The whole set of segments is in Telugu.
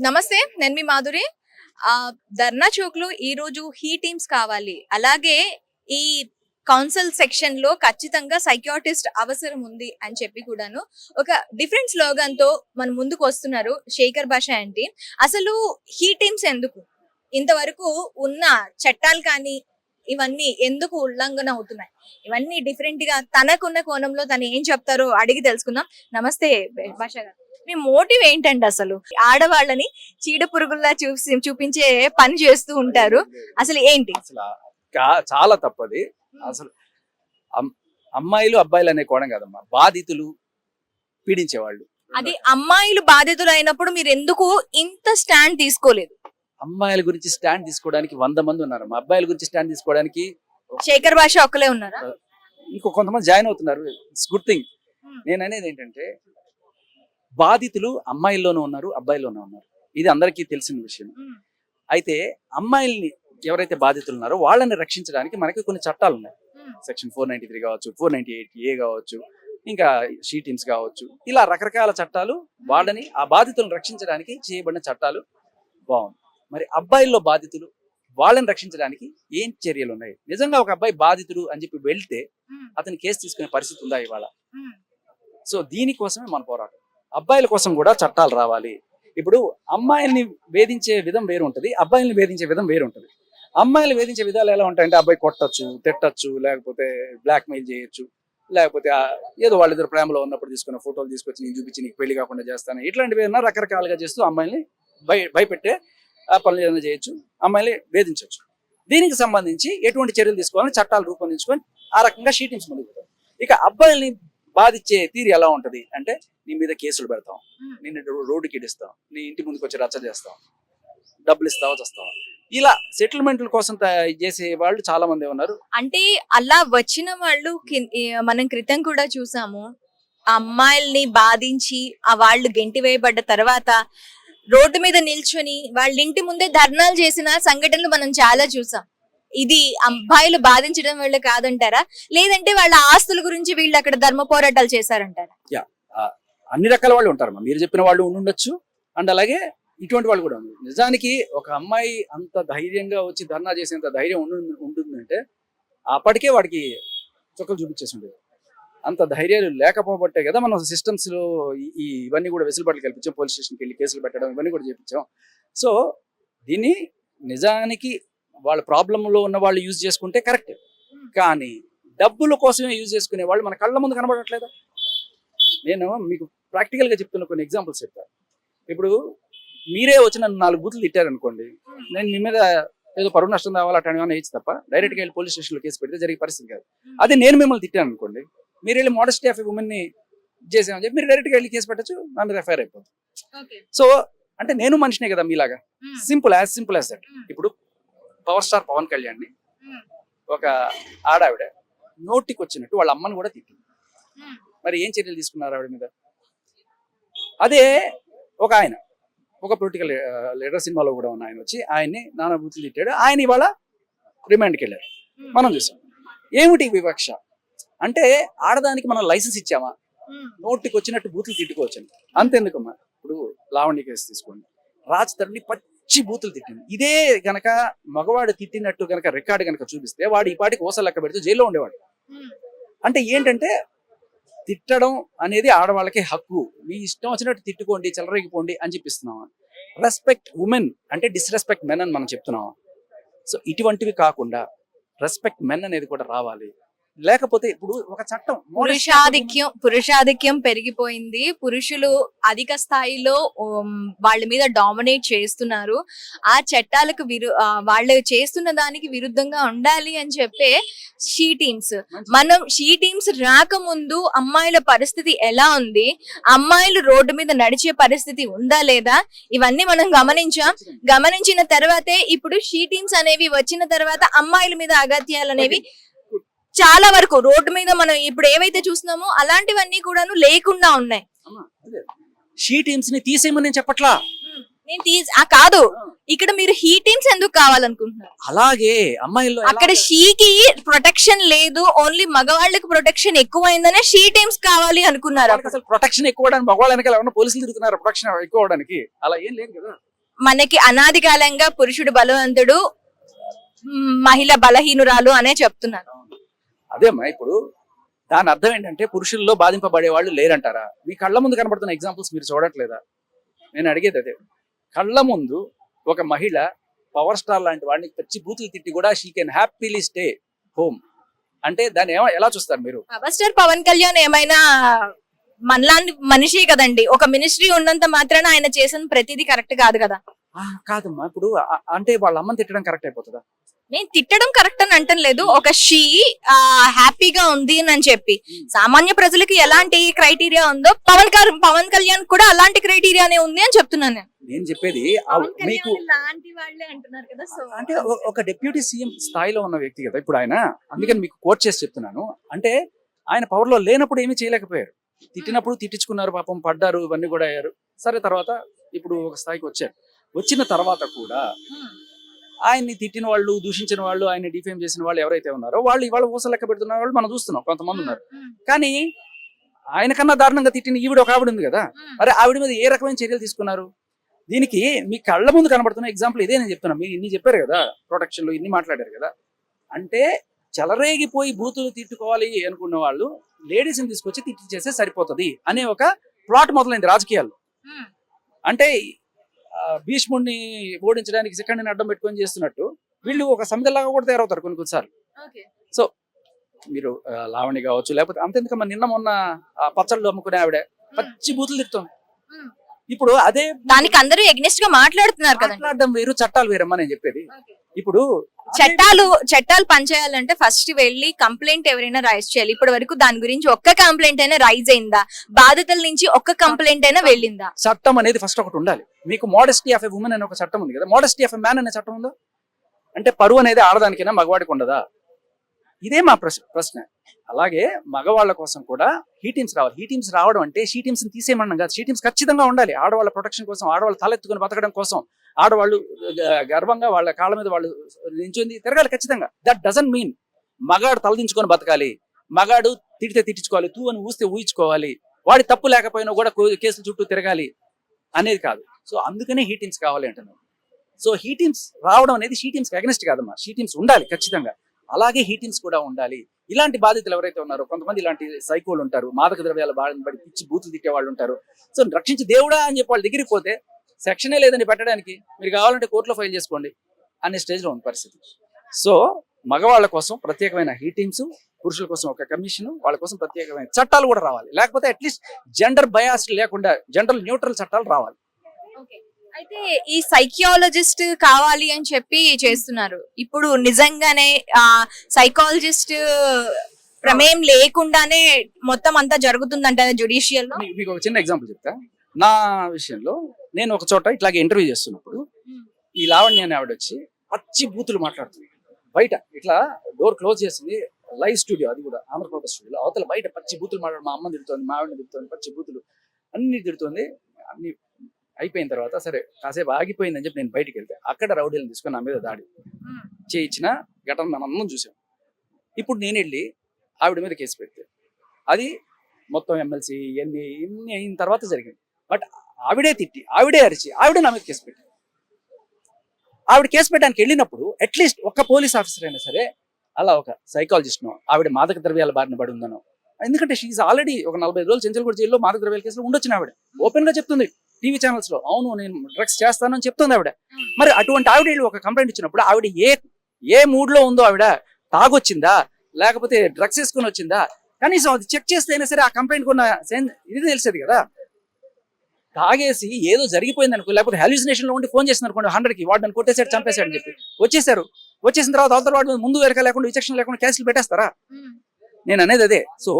నమస్తే నేను మీ మాధురి. ఆ, ధర్నా చౌక్లో లో ఈ రోజు హీ టీమ్స్ కావాలి. అలాగే ఈ కౌన్సిల్ సెక్షన్లో ఖచ్చితంగా సైకియాటిస్ట్ అవసరం ఉంది అని చెప్పి కూడాను ఒక డిఫరెంట్ స్లోగన్తో మన ముందుకు వస్తున్నారు శేఖర్ భాష అంటే అసలు హీ టీమ్స్ ఎందుకు? ఇంతవరకు ఉన్న చట్టాలు కానీ ఇవన్నీ ఎందుకు ఉల్లంఘన అవుతున్నాయి? ఇవన్నీ డిఫరెంట్గా తనకున్న కోణంలో తను ఏం చెప్తారో అడిగి తెలుసుకుందాం. నమస్తే భాష గారు. మీ మోటివ్ ఏంటండి అసలు? ఆడవాళ్ళని చీడ పురుగుల్లా చూసి చూపించే పని చేస్తూ ఉంటారు. అసలు ఏంటి? అసలు చాలా తప్పది. అసలు అమ్- అమ్మాయిలు అబ్బాయిలు అనే కోణం కాదమ్మా. బాధితులు పీడించేవాళ్ళు. అది అమ్మాయిలు బాధితులు అయినప్పుడు మీరు ఎందుకు ఇంత స్టాండ్ తీసుకోలేదు? అమ్మాయిల గురించి స్టాండ్ తీసుకోవడానికి వంద మంది ఉన్నారు మా అబ్బాయిల గురించి స్టాండ్ తీసుకోవడానికి శేఖర్ భాష ఒక్కలే ఉన్నారా? ఇంకో కొంతమంది జాయిన్ అవుతున్నారు. It's good thing. నేను అనేది ఏంటంటే బాధితులు అమ్మాయిల్లోనూ ఉన్నారు అబ్బాయిల్లోనూ ఉన్నారు. ఇది అందరికీ తెలిసిన విషయం. అయితే అమ్మాయిల్ని ఎవరైతే బాధితులు ఉన్నారో వాళ్ళని రక్షించడానికి మనకి కొన్ని చట్టాలు ఉన్నాయి. సెక్షన్ ఫోర్ నైన్టీ త్రీ కావచ్చు ఫోర్ నైన్టీ ఎయిట్ ఏ కావచ్చు ఇంకా షీ టీమ్స్ కావచ్చు. ఇలా రకరకాల చట్టాలు వాళ్ళని ఆ బాధితులను రక్షించడానికి చేయబడిన చట్టాలు బాగుంది మరి అబ్బాయిల్లో బాధితులు వాళ్ళని రక్షించడానికి ఏం చర్యలు ఉన్నాయి? నిజంగా ఒక అబ్బాయి బాధితుడు అని చెప్పి వెళ్తే. అతని కేసు తీసుకునే పరిస్థితి ఉందా ఇవాళ. సో దీనికోసమే మన పోరాటం. అబ్బాయిల కోసం కూడా చట్టాలు రావాలి. ఇప్పుడు అమ్మాయిల్ని వేధించే విధం వేరు ఉంటుంది అబ్బాయిల్ని వేధించే విధం వేరు ఉంటుంది. అమ్మాయిలు వేధించే విధాలు ఎలా ఉంటాయంటే అబ్బాయి కొట్టచ్చు తిట్టచ్చు లేకపోతే బ్లాక్ మెయిల్ చేయొచ్చు లేకపోతే ఏదో వాళ్ళిద్దరు ప్రేమలో ఉన్నప్పుడు తీసుకున్న ఫోటోలు తీసుకొచ్చి నేను చూపించి నీకు పెళ్ళి కాకుండా చేస్తాను ఇట్లాంటివి ఏదైనా రకరకాలుగా చేస్తూ అమ్మాయిల్ని భయ భయపెట్టే పనులు ఏదైనా చేయొచ్చు అమ్మాయిని వేధించవచ్చు దీనికి సంబంధించి ఎటువంటి చర్యలు తీసుకోవాలని చట్టాలు రూపొందించుకొని ఆ రకంగా షీటింగ్స్ ముందుకు ఇక అబ్బాయిల్ని బాధించే తీరు ఎలా ఉంటది అంటే నీ మీద కేసులు పెడతాం. Hmm. నిన్ను రో- రోడ్డుకి ఇడిస్తాం. నీ ఇంటి ముందుకు వచ్చి రచ్చ చేస్తాం. డబ్బులు ఇస్తావా చేస్తావా? ఇలా సెటిల్మెంట్ల కోసం చేసే వాళ్ళు చాలా మంది ఉన్నారు. అంటే అలా వచ్చిన వాళ్ళు మనం క్రితం కూడా చూసాము. అమ్మాయిల్ని బాధించి ఆ వాళ్ళు గెంటి వేయబడ్డ తర్వాత రోడ్డు మీద నిల్చొని వాళ్ళ ఇంటి ముందే ధర్నాలు చేసిన సంఘటనలు మనం చాలా చూసాం. ఇది అబ్బాయిలు బాధించడం వల్ల కాదంటారా? లేదంటే వాళ్ళ ఆస్తుల గురించి వీళ్ళు అక్కడ ధర్మ పోరాటాలు చేశారంటారా? అన్ని రకాల వాళ్ళు ఉంటారమ్మా మీరు చెప్పిన వాళ్ళు ఉండొచ్చు. అండ్ అలాగే ఇటువంటి వాళ్ళు కూడా ఉన్నారు నిజానికి ఒక అమ్మాయి అంత ధైర్యంగా వచ్చి ధర్నా చేసేంత ధైర్యం ఉండు ఉంటుందంటే అప్పటికే వాడికి చుక్కలు చూపించేసి ఉండేది. అంత ధైర్యాలు లేకపోబట్టే కదా మనం సిస్టమ్స్లో ఈ ఇవన్నీ కూడా వెసులుబాట్లు కల్పించాం. పోలీస్ స్టేషన్కి వెళ్ళి కేసులు పెట్టడం ఇవన్నీ కూడా చేపించాం. సో దీన్ని నిజానికి వాళ్ళ ప్రాబ్లంలో ఉన్న వాళ్ళు యూజ్ చేసుకుంటే కరెక్ట్. కానీ డబ్బుల కోసమే యూజ్ చేసుకునే వాళ్ళు మన కళ్ళ ముందు కనబడట్లేదా? నేను మీకు ప్రాక్టికల్గా చెప్తున్న కొన్ని ఎగ్జాంపుల్స్ చెప్తాను ఇప్పుడు మీరే వచ్చి నన్ను నాలుగు బూతులు తిట్టారనుకోండి నేను మీ మీద ఏదో పరువు నష్టం రావాలి అట్లా ఏమైనా ఇచ్చి తప్ప? డైరెక్ట్గా వెళ్ళి పోలీస్ స్టేషన్లో కేసు పెడితే జరిగే పరిస్థితి కాదు. అదే నేను మిమ్మల్ని తిట్టాను అనుకోండి మీరు వెళ్ళి మోడస్టీ ఆఫ్ ఉమెన్ని చేసామని చెప్పి మీరు డైరెక్ట్గా వెళ్ళి కేసు పెట్టచ్చు నా మీద ఎఫ్ఐఆర్ అయిపోతుంది. సో అంటే నేను మనిషినే కదా మీలాగా? Simple as simple as that ఇప్పుడు పవర్ స్టార్ పవన్ కళ్యాణ్ని ఒక ఆడావిడ నోటికి వచ్చినట్టు వాళ్ళ అమ్మని కూడా తిట్టింది. మరి ఏం చర్యలు తీసుకున్నారు ఆవిడ మీద? అదే ఒక ఆయన ఒక పొలిటికల్ లీడర్ సినిమాలో కూడా ఉన్న ఆయన వచ్చి ఆయన్ని నానా బూతులు తిట్టాడు. ఆయన ఇవాళ రిమాండ్కి వెళ్ళారు మనం చూసాం. ఏమిటి వివక్ష? అంటే ఆడదానికి మనం లైసెన్స్ ఇచ్చామా? నోటికి వచ్చినట్టు బూతులు తిట్టుకోవచ్చు అంతెందుకమ్మా? ఇప్పుడు లావణ్య కేసు తీసుకోండి. రాజ్ తరుణి పచ్చి బూతులు తిట్టింది. ఇదే గనక మగవాడు తిట్టినట్టు గనక రికార్డు గనక చూపిస్తే వాడు ఈ పాటికి ఓసలు లెక్క పెడితే జైల్లో ఉండేవాడు. అంటే ఏంటంటే తిట్టడం అనేది ఆడవాళ్ళకి హక్కు. మీ ఇష్టం వచ్చినట్టు తిట్టుకోండి చెలరేగిపోండి అని చెప్పిస్తున్నాం. రెస్పెక్ట్ ఉమెన్ అంటే డిస్రెస్పెక్ట్ మెన్ అని మనం చెప్తున్నాం. సో ఇటువంటివి కాకుండా రెస్పెక్ట్ మెన్ అనేది కూడా రావాలి. లేకపోతే ఇప్పుడు ఒక చట్టం పురుషాధిక్యం పురుషాధిక్యం పెరిగిపోయింది. పురుషులు అధిక స్థాయిలో వాళ్ళ మీద డామినేట్ చేస్తున్నారు. ఆ చట్టాలకు విరు వాళ్ళు చేస్తున్న దానికి విరుద్ధంగా ఉండాలి అని చెప్పే షీ టీమ్స్. మనం షీ టీమ్స్ రాకముందు అమ్మాయిల పరిస్థితి ఎలా ఉంది? అమ్మాయిలు రోడ్డు మీద నడిచే పరిస్థితి ఉందా లేదా? ఇవన్నీ మనం గమనించాం. గమనించిన తర్వాతే ఇప్పుడు షీ టీమ్స్ అనేవి వచ్చిన తర్వాత అమ్మాయిల మీద అగత్యాలు అనేవి చాలా వరకు రోడ్డు మీద మనం ఇప్పుడు ఏవైతే చూస్తున్నామో అలాంటివన్నీ కూడాను లేకుండా ఉన్నాయి. షీ టీమ్స్ని తీసేయమని నేను చెప్పట్లా? నేను తీసి ఆ కాదు. ఇక్కడ మీరు హీ టీమ్స్ ఎందుకు కావాలనుకుంటున్నారు? అలాగే అమ్మాయిల్లో ఎలా- అక్కడ షీకి ప్రొటెక్షన్ లేదు. ఓన్లీ మగవాళ్ళకి ప్రొటెక్షన్ ఎక్కువైందనే షీ టీమ్స్ కావాలి అనుకున్నారు అసలు ప్రొటెక్షన్ ఎక్కువ మగవాళ్ళ వెనకాల పోలీసులు తిరుగుతున్నారు ప్రొటెక్షన్ ఎక్కువ అలా ఏం లేదు కదా. మనకి అనాది కాలంగా పురుషుడు బలవంతుడు మహిళ బలహీనురాలు అనే చెప్తున్నారు. అదేమ్మా ఇప్పుడు దాని అర్థం ఏంటంటే పురుషుల్లో బాధింపబడే వాళ్ళు లేరంటారా? మీ కళ్ళ ముందు కనబడుతున్న ఎగ్జాంపుల్స్ మీరు చూడట్లేదా? నేను అడిగేది అదే. కళ్ళ ముందు ఒక మహిళ పవర్ స్టార్ లాంటి వాడిని పచ్చి బూతులు తిట్టి కూడా she can happily stay home అంటే దాన్ని ఏమో ఎలా చూస్తారు మీరు? పవర్ స్టార్ పవన్ కళ్యాణ్ ఏమైనా మనలాంటి మనిషి కదండి. ఒక మినిస్ట్రీ ఉన్నంత మాత్రాన ఆయన చేసిన ప్రతిదీ కరెక్ట్ కాదు కదా. కాదమ్మా ఇప్పుడు అంటే వాళ్ళ అమ్మని తిట్టడం కరెక్ట్ అయిపోతుందా? నేను తిట్టడం కరెక్ట్ అని అంటం లేదు. ఒక షీ హ్యాపీగా ఉంది అని చెప్పి. సామాన్య ప్రజలకి ఎలాంటి క్రైటీరియా ఉందో పవన్ పవన్ కళ్యాణ్ కూడా అలాంటి క్రైటీరియానే ఉంది అని చెప్తున్నాను నేను. నేను చెప్పేది ఆ మీకు లాంటి వాళ్ళే అంటున్నారు కదా సో అంటే ఒ- ఒక డిప్యూటీ సీఎం స్థాయిలో ఉన్న వ్యక్తి కదా ఇప్పుడు ఆయన. అందుకని మీకు కోట్ చేసి చెప్తున్నాను. అంటే ఆయన పవర్లో లేనప్పుడు ఏమీ చేయలేకపోయారు. తిట్టినప్పుడు తిట్టించుకున్నారు పాపం పడ్డారు ఇవన్నీ కూడా అయ్యారు. సరే తర్వాత ఇప్పుడు ఒక స్థాయికి వచ్చారు. వచ్చిన తర్వాత కూడా ఆయన్ని తిట్టిన వాళ్ళు దూషించిన వాళ్ళు ఆయన డిఫేమ్ చేసిన వాళ్ళు ఎవరైతే ఉన్నారో వాళ్ళు ఇవాళ ఊస లెక్క పెడుతున్న వాళ్ళు మనం చూస్తున్నాం కొంతమంది ఉన్నారు. కానీ ఆయన కన్నా దారుణంగా తిట్టిన ఈవిడ ఒక ఆవిడ ఉంది కదా. మరి ఆవిడ మీద ఏ రకమైన చర్యలు తీసుకున్నారు? దీనికి మీ కళ్ళ ముందు కనబడుతున్న ఎగ్జాంపుల్ ఇదే నేను చెప్తున్నా. మీరు ఇన్ని చెప్పారు కదా ప్రొటెక్షన్లు ఇన్ని మాట్లాడారు కదా. అంటే చెలరేగిపోయి బూతులు తిట్టుకోవాలి అనుకున్న వాళ్ళు లేడీస్ని తీసుకొచ్చి తిట్టి చేస్తే సరిపోతుంది అనే ఒక ప్లాట్ మొదలైంది రాజకీయాల్లో. అంటే భీష్ముడిని ఓడించడానికి సెకండ్ని అడ్డం పెట్టుకొని చేస్తున్నట్టు వీళ్ళు ఒక సమిధలాగా కూడా తయారవుతారు కొన్ని కొన్నిసార్లు. మీరు ఆ, లావణి కావచ్చు లేకపోతే అంతెందుకమ్మా నిన్న మొన్న పచ్చళ్ళు అమ్ముకునే ఆవిడ పచ్చి బూతులు Hmm. ఇప్పుడు అదే దానికి అందరూ ఎగ్నెస్ట్గా మాట్లాడుతున్నారు కదండి. మాట్లాడడం వేరు చట్టాలు వేరమ్మా నేను చెప్పేది. ఇప్పుడు చట్టాలు చట్టాలు పనిచేయాలంటే ఫస్ట్ వెళ్ళి కంప్లైంట్ ఎవరైనా రైజ్ చేయాలి. ఇప్పటి వరకు దాని గురించి ఒక్క కంప్లైంట్ అయినా రైజ్ అయిందా? బాధితుల నుంచి ఒక్క కంప్లైంట్ అయినా వెళ్ళిందా? చట్టం అనేది ఫస్ట్ ఒకటి ఉండాలి. మీకు మోడెస్టీ ఆఫ్ ఎ ఉమెన్ అనే ఒక చట్టం ఉంది కదా. మోడెస్టీ ఆఫ్ ఎ మ్యాన్ అనే చట్టం ఉందా? అంటే పరువు అనేది ఆడదానికైనా మగవాడికి ఉండదా? ఇదే మా ప్రశ్న ప్రశ్న. అలాగే మగవాళ్ళ కోసం కూడా హీటీమ్స్ రావాలి. హీటీమ్స్ రావడం అంటే షీ తీసేయమన్నాం కాదు. షీటీమ్స్ ఖచ్చితంగా ఉండాలి. ఆడవాళ్ళ ప్రొటెక్షన్ కోసం ఆడవాళ్ళు తలెత్తుకుని బతకడం కోసం ఆడవాళ్ళు గర్వంగా వాళ్ళ కాళ్ళ మీద వాళ్ళు నించుంది తిరగాలి ఖచ్చితంగా. దట్ డజన్ మీన్ మగాడు తలదించుకొని బతకాలి. మగాడు తిడితే తిట్టించుకోవాలి. తూ అని ఊస్తే ఊహించుకోవాలి. వాడి తప్పు లేకపోయినా కూడా కేసుల చుట్టూ తిరగాలి అనేది కాదు. సో అందుకనే హీటీమ్స్ కావాలి అంటున్నాను సో హీటీమ్స్ రావడం అనేది షీటీమ్స్కి టీమ్స్ అగెనిస్ట్ కాదమ్మా. షీటీమ్స్ ఉండాలి ఖచ్చితంగా. అలాగే హీటీమ్స్ కూడా ఉండాలి. ఇలాంటి బాధితులు ఎవరైతే ఉన్నారో కొంతమంది ఇలాంటి సైకోలు ఉంటారు మాదక ద్రవ్యాల బాధ పడి పిచ్చి బూతులు తిట్టే వాళ్ళు ఉంటారు. సో రక్షించి దేవుడా అని చెప్పి వాళ్ళ దగ్గరికి పోతే సెక్షనే లేదని పెట్టడానికి మీరు కావాలంటే కోర్టులో ఫైల్ చేసుకోండి అనే స్టేజ్లో ఉంది పరిస్థితి. సో మగవాళ్ళ కోసం ప్రత్యేకమైన హీ టీమ్స్ పురుషుల కోసం ఒక కమిషన్ వాళ్ళ కోసం ప్రత్యేకమైన చట్టాలు కూడా రావాలి. లేకపోతే అట్లీస్ట్ జెండర్ బయాస్ లేకుండా జెండర్ న్యూట్రల్ చట్టాలు రావాలి. అయితే ఈ సైకియాలజిస్ట్ కావాలి అని చెప్పి చేస్తున్నారు. ఇప్పుడు నిజంగానే ఆ సైకాలజిస్ట్ ప్రమేయం లేకుండానే మొత్తం అంతా జరుగుతుందంట జుడిషియల్లో? మీకు ఒక చిన్న ఎగ్జాంపుల్ చెప్తా. నా విషయంలో నేను ఒక చోట ఇట్లాగే ఇంటర్వ్యూ చేస్తున్నప్పుడు ఈ లావణ్య అనే ఆవిడ వచ్చి పచ్చి బూతులు మాట్లాడుతుంది. బయట ఇట్లా డోర్ క్లోజ్ చేసింది లైవ్ స్టూడియో అది కూడా ఆంధ్రప్రదేశ్ స్టూడియో అవతల బయట పచ్చి బూతులు మాట్లాడు మా అమ్మ తిడుతోంది మా ఆవిడ తిడుతోంది పచ్చి బూతులు అన్ని తిడుతోంది. అన్ని అయిపోయిన తర్వాత సరే కాసేపు ఆగిపోయిందని చెప్పి నేను బయటికి వెళ్తే అక్కడ రౌడీలను తీసుకొని నా మీద దాడి. చేయించిన ఘటన మనం అందరం చూసాం. ఇప్పుడు నేను వెళ్ళి ఆవిడ మీద కేసు పెడితే అది మొత్తం ఎమ్మెల్సీ ఇవన్నీ ఇన్ని అయిన తర్వాత జరిగింది. బట్ ఆవిడే తిట్టి ఆవిడే అరిచి ఆవిడే నా మీద కేసు పెట్టి. ఆవిడ కేసు పెట్టడానికి వెళ్ళినప్పుడు అట్లీస్ట్ ఒక్క పోలీస్ ఆఫీసర్ అయినా సరే అలా ఒక సైకాలజిస్ట్నో ఆవిడ మాదక ద్రవ్యాల బారిన పడి ఉందనో. ఎందుకంటే షీఈ్ ఆల్రెడీ ఒక నలభై రోజులు చెంచల్గూడ జైల్లో మాదక ద్రవ్యాల కేసులో ఉండొచ్చిన ఆవిడ. ఓపెన్గా చెప్తుంది. టీవీ ఛానల్స్లో అవును నేను డ్రగ్స్ చేస్తానని చెప్తుంది ఆవిడ. మరి అటువంటి ఆవిడ ఒక కంప్లైంట్ ఇచ్చినప్పుడు ఆవిడ ఏ ఏ మూడ్లో ఉందో ఆవిడ తాగొచ్చిందా? లేకపోతే డ్రగ్స్ వేసుకుని వచ్చిందా? కనీసం అది చెక్ చేస్తే అయినా సరే ఆ కంప్లైంట్ కొన్న ఇది తెలిసేది కదా. తాగేసి ఏదో జరిగిపోయింది అనుకో లేకపోతే hallucination లో ఉండి ఫోన్ చేసింది అనుకోండి హండ్రెడ్కి వాడిని కొట్టేసాడు చంపేశాడు అని చెప్పి. వచ్చేసారు వచ్చేసిన తర్వాత అవతల వాడి మీద ముందు వెనక లేకుండా విచక్షణ లేకుండా కేసులు పెట్టేస్తారా? నేను అనేది అదే. సో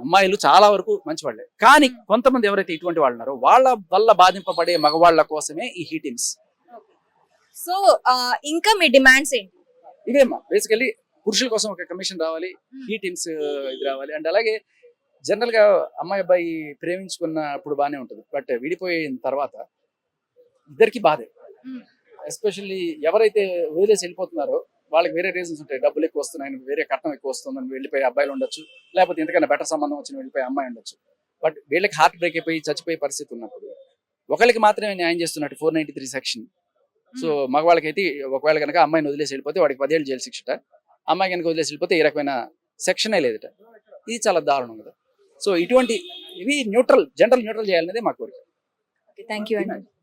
అమ్మాయిలు చాలా వరకు మంచివాళ్ళే. కానీ కొంతమంది ఎవరైతే ఇటువంటి వాళ్ళు ఉన్నారో వాళ్ళ వల్ల బాధింపబడే మగవాళ్ళ కోసమే ఈ హీటింగ్స్ సో ఇంకా మీ డిమాండ్స్ ఏంటి? ఇవేమ్మా బేసికలీ పురుషుల కోసం ఒక కమిషన్ రావాలి. ఈ టీమ్స్ ఇది రావాలి. అండ్ అలాగే జనరల్గా అమ్మాయి అబ్బాయి ప్రేమించుకున్నప్పుడు బానే ఉంటుంది. బట్ విడిపోయిన తర్వాత ఇద్దరికి బాధే. ఎస్పెషల్లీ ఎవరైతే వదిలేసి వెళ్ళిపోతున్నారో వాళ్ళకి వేరే రీజన్స్ ఉంటాయి. డబ్బులు ఎక్కువ వస్తున్నాయని వేరే కట్నం ఎక్కువ వస్తుందని వెళ్ళిపోయే అబ్బాయిలు ఉండొచ్చు. లేకపోతే ఇంతకన్నా బెటర్ సంబంధం వచ్చిన వెళ్ళిపోయే అమ్మాయి ఉండొచ్చు. బట్ వీళ్ళకి హార్ట్ బ్రేక్ అయిపోయి చచ్చిపోయే పరిస్థితి ఉన్నప్పుడు ఒకరికి మాత్రమే న్యాయం చేస్తున్నట్టు four ninety three section so మగవాళ్ళకైతే ఒకవేళ కనుక అమ్మాయిని వదిలేసి వెళ్ళిపోతే వాడికి పదేళ్ళు జైలు శిక్షట. అమ్మాయి కనుక వదిలేసి వెళ్ళిపోతే ఈ రకమైన సెక్షనే లేదట. ఇది చాలా దారుణం కదా. సో ఇటువంటి ఇవి న్యూట్రల్ జనరల్ న్యూట్రల్ చేయాలనేది మా కోరిక. థ్యాంక్ యూ అండి